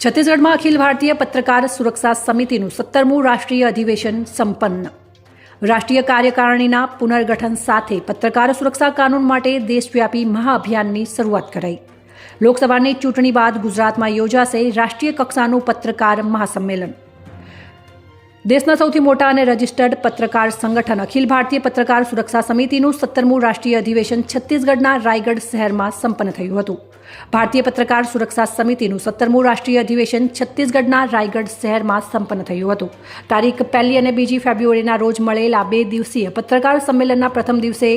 છત્તીસગઢમાં અખિલ ભારતીય પત્રકાર સુરક્ષા સમિતિનું સત્તરમું રાષ્ટ્રીય અધિવેશન સંપન્ન. રાષ્ટ્રીય કાર્યકારિણીના પુનર્ગઠન સાથે પત્રકાર સુરક્ષા કાનૂન માટે દેશવ્યાપી મહાઅભિયાનની શરૂઆત કરાઈ. લોકસભાની ચૂંટણી બાદ ગુજરાતમાં યોજાશે રાષ્ટ્રીય કક્ષાનું પત્રકાર મહાસંમેલન. દેશના સૌથી મોટા અને રજિસ્ટર્ડ પત્રકાર સંગઠન અખિલ ભારતીય પત્રકાર સુરક્ષા સમિતિનું સત્તરમું રાષ્ટ્રીય અધિવેશન છત્તીસગઢના રાયગઢ શહેરમાં સંપન્ન થયું હતું. ભારતીય પત્રકાર સુરક્ષા સમિતિનું સત્તરમું રાષ્ટ્રીય અધિવેશન છત્તીસગઢના રાયગઢ શહેરમાં સંપન્ન થયું હતું. તારીખ પહેલી અને બીજી ફેબ્રુઆરીના રોજ મળેલા બે દિવસીય પત્રકાર સંમેલનના પ્રથમ દિવસે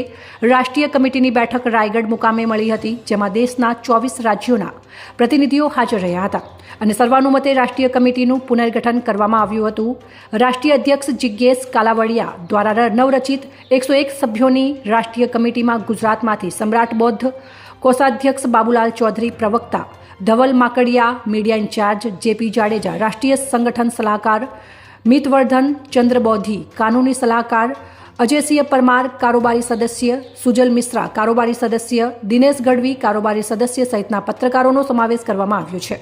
રાષ્ટ્રીય કમિટીની બેઠક રાયગઢ મુકામે મળી હતી, જેમાં દેશના ચોવીસ રાજ્યોના પ્રતિનિધિઓ હાજર રહ્યા હતા. અને સર્વાનુમતે રાષ્ટ્રીય કમિટીનું પુનર્ગઠન કરવામાં આવ્યું હતું. રાષ્ટ્રીય અધ્યક્ષ જિજ્ઞેશ કાલાવડિયા દ્વારા નવરચિત એકસો એક સભ્યોની રાષ્ટ્રીય કમિટીમાં ગુજરાતમાંથી સમ્રાટ બૌદ્ધ, કોષાધ્યક્ષ બાબુલાલ ચૌધરી પ્રવક્તા, Dhaval Makadiya media incharge JP Jadeja, રાષ્ટ્રીય સંગઠન સલાહકાર મિતવર્ધન ચંદ્રબોધી કાનૂની સલાહકાર અજયસિંહ પરમાર, કારોબારી સદસ્ય, સુજલ મિશ્રા, કારોબારી સદસ્ય, દિનેશ ગઢવી, કારોબારી સદસ્ય સહિતના પત્રકારોનો સમાવેશ કરવામાં આવ્યો છે.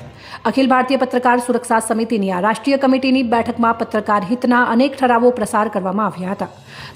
અખિલ ભારતીય પત્રકાર સુરક્ષા સમિતિની આ રાષ્ટ્રીય કમિટીની બેઠકમાં પત્રકાર હિતના અનેક ઠરાવો પ્રસાર કરવામાં આવ્યા હતા.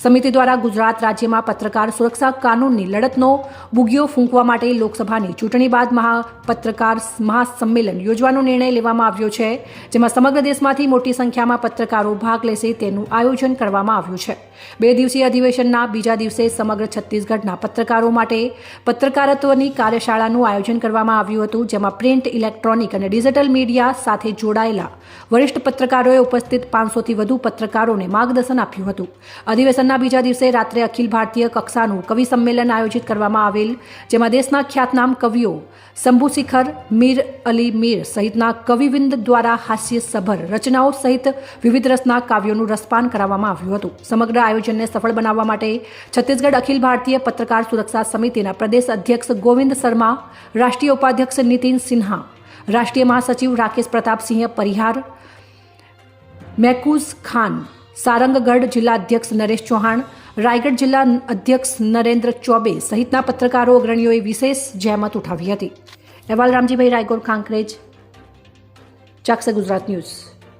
સમિતિ દ્વારા ગુજરાત રાજ્યમાં પત્રકાર સુરક્ષા કાનૂનની લડતનો બુગીઓ ફૂંકવા માટે લોકસભાની ચૂંટણી બાદ મહા પત્રકાર મહાસંમેલન યોજવાનો નિર્ણય લેવામાં આવ્યો છે, જેમાં સમગ્ર દેશમાંથી મોટી સંખ્યામાં પત્રકારો ભાગ લેશે તેનું આયોજન કરવામાં આવ્યું છે. બે દિવસીય અધિવેશનના બીજા દિવસે સમગ્ર છત્તીસગઢના પત્રકારો માટે પત્રકારત્વની કાર્યશાળાનું આયોજન કરવામાં આવ્યું હતું, જેમાં પ્રિન્ટ, ઇલેક્ટ્રોનિક અને ડિજિટલ મીડિયા સાથે જોડાયેલા વરિષ્ઠ પત્રકારોએ ઉપસ્થિત પાંચસોથી વધુ પત્રકારોને માર્ગદર્શન આપ્યું હતું. અધિવેશનના બીજા દિવસે રાત્રે અખિલ ભારતીય કક્ષાનું કવિ સંમેલન આયોજિત કરવામાં આવેલ, જેમાં દેશના ખ્યાતનામ કવિઓ શંભુશિખર મીર અલી મીર સહિતના કવિવિંદ દ્વારા હાસ્યસભર રચનાઓ સહિત વિવિધ રસના કાવ્યોનું રસપાન કરાવવામાં આવ્યું હતું. સમગ્ર આયોજનને સફળ બનાવવા માટે છત્તીસગઢ અખિલ ભારતીય પત્રકાર સુરક્ષા સમિતિના પ્રદેશ અધ્યક્ષ ગોવિંદ શર્મા, રાષ્ટ્રીય ઉપાધ્યક્ષ નીતિન સિન્હા, રાષ્ટ્રીય મહાસચિવ રાકેશ પ્રતાપસિંહ પરિહાર, મેકુઝ ખાન, સારંગગઢ જિલ્લા અધ્યક્ષ નરેશ ચૌહાણ, રાયગઢ જિલ્લા અધ્યક્ષ નરેન્દ્ર ચોબે સહિતના પત્રકારો, અગ્રણીઓએ વિશેષ જહેમત ઉઠાવી હતી. અહેવાલ રામજીભાઈ રાયગોર ખાંકરેજ ચાકસે ગુજરાત ન્યૂઝ.